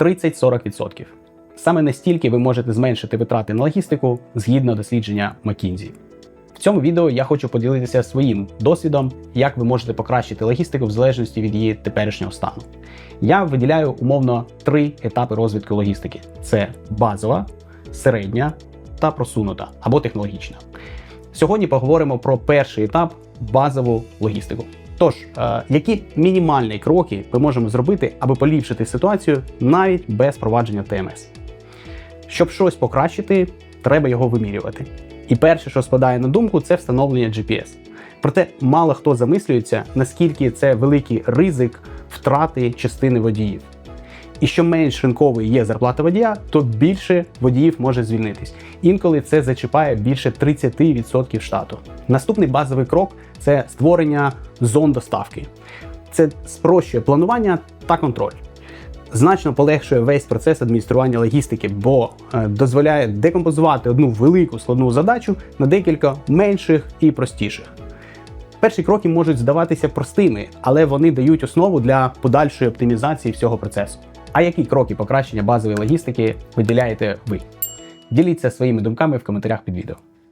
30-40%. Саме настільки ви можете зменшити витрати на логістику згідно дослідження McKinsey. В цьому відео я хочу поділитися своїм досвідом, як ви можете покращити логістику в залежності від її теперішнього стану. Я виділяю умовно три етапи розвитку логістики: це базова, середня та просунута або технологічна. Сьогодні поговоримо про перший етап базову логістику. Тож, е, які мінімальні кроки ми можемо зробити, аби поліпшити ситуацію навіть без впровадження ТМС? Щоб щось покращити, треба його вимірювати. І перше, що спадає на думку, це встановлення GPS. Проте мало хто замислюється, наскільки це великий ризик втрати частини водіїв. І що менш ринковою є зарплата водія, то більше водіїв може звільнитись. Інколи це зачіпає більше 30% штату. Наступний базовий крок це створення зон доставки. Це спрощує планування та контроль. Значно полегшує весь процес адміністрування логістики, бо е, дозволяє декомпозувати одну велику складну задачу на декілька менших і простіших. Перші кроки можуть здаватися простими, але вони дають основу для подальшої оптимізації всього процесу. А які кроки покращення базової логістики виділяєте ви? Діліться своїми думками в коментарях під відео.